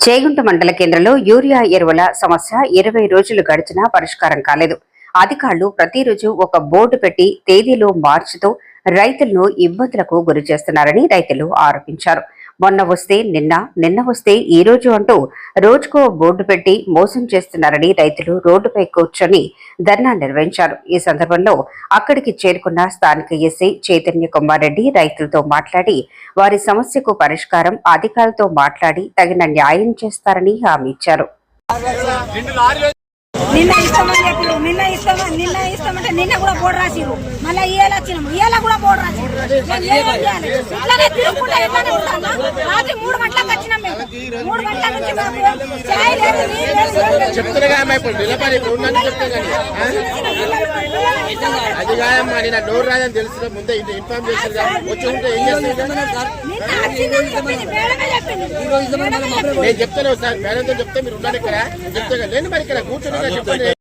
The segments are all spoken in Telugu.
చేగుంట మండల కేంద్రంలో యూరియా ఎరువుల సమస్య ఇరవై రోజులు గడిచినా పరిష్కారం కాలేదు. అధికారులు ప్రతిరోజు ఒక బోర్డు పెట్టి తేదీలు మార్చుతూ రైతులను ఇబ్బందులకు గురి చేస్తున్నారని రైతులు ఆరోపించారు. మొన్న వస్తే నిన్న నిన్న వస్తే ఈ రోజు అంటూ రోజుకో బోర్డు పెట్టి మోసం చేస్తున్నారని రైతులు రోడ్డుపై కూర్చొని ధర్నా నిర్వహించారు. ఈ సందర్భంలో అక్కడికి చేరుకున్న స్థానిక ఎస్ఐ చైతన్య కుమార్ రెడ్డి రైతులతో మాట్లాడి వారి సమస్యకు పరిష్కారం అధికారులతో మాట్లాడి తగిన న్యాయం చేస్తారని హామీ ఇచ్చారు. నిన్న ఇస్తామని చెప్పిరు నిన్న ఇస్తామని నిన్న ఇస్తామంటే నిన్న కూడా బోర్డు రాసిరు మళ్ళీ ఇయ్యాల వచ్చినాము ఇయ్యాల కూడా బోర్డు రాసిరు మేము ఏం చేయాలి? ఇట్లానే తిరుగుకుంటా ఇట్లానే ఉంటామా? రాత్రి మూడు గంటలకు వచ్చినాం మేము. మూడు గంటల నుంచి మాకు లేదు అది కాదమ్మా నేను నోరు రాదని తెలిసిన ముందే ఇన్ఫార్మ్ చేశారు వచ్చి ఉంటే ఏం చేస్తుంది నేను చెప్తాను సార్ మేడంతో చెప్తే మీరు ఉండాలి ఇక్కడ. నేను చెప్తే కదా లేని మరి ఇక్కడ కూర్చొని కదా చెప్తాను.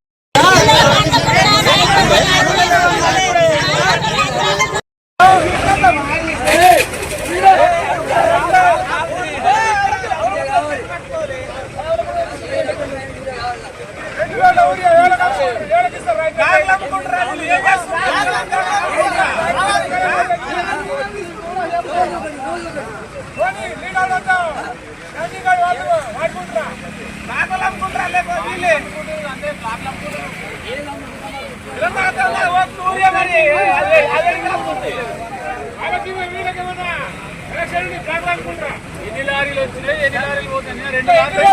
ఎన్ని లారీలు వచ్చినాయి ఎన్ని లారీలు పోతున్నాయి? రెండు లారీలు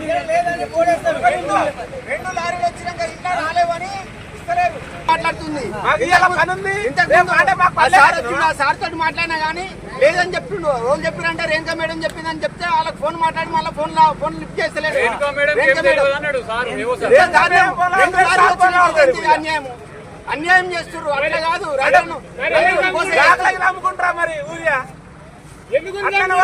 రెండు మాట్లాడుతుంది సార్ వచ్చిండు, ఆ సార్ తోటి మాట్లాడినా గానీ లేదని చెప్పిండు రోజు చెప్పినంటే రేణుకా మేడం చెప్పిందని చెప్తే వాళ్ళకి ఫోన్ మాట్లాడి మళ్ళీ ఫోన్ ఫోన్ లిఫ్ట్ చేస్తలేరు రేణుకా మేడం రేణుకా ఏం తెలియదు అన్నాడు సార్. ఏవో సార్. లేదు, దాన్ని రెండు లారీలు వచ్చినాక ఇది అన్యాయం అన్యాయం చేస్తుర్రు. అట్లా కాదు అమ్ముకుంటారా మరి ఊరియా? అట్లనే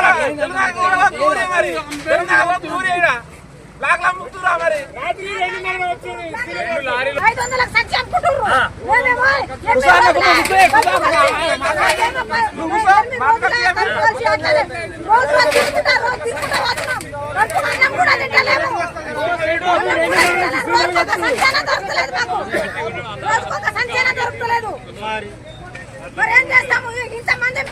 ఐదు వందలకు సంచి అమ్ముకుంటుర్రు. మేమేమో. రోజు. రోజు తిరుగుతా, రోజు తిరుగుతా వస్తున్నాం. అన్నం కూడా తింటలేము. రోజుకొక సంచి అయినా దొరుకుతలేదు మాకు. రోజుకొక సంచి అయినా దొరుకుతలేదు. మరి ఏం చేస్తాము ఇంతమంది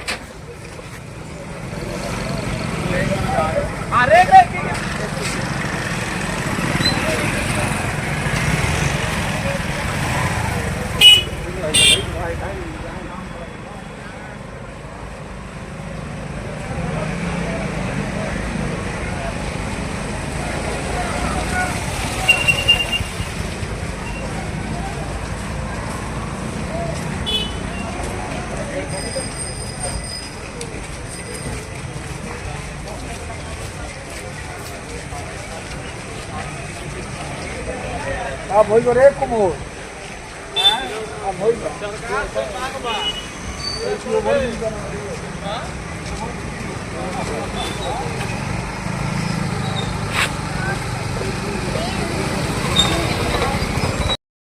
a Arroz orei como? Arroz. Arroz.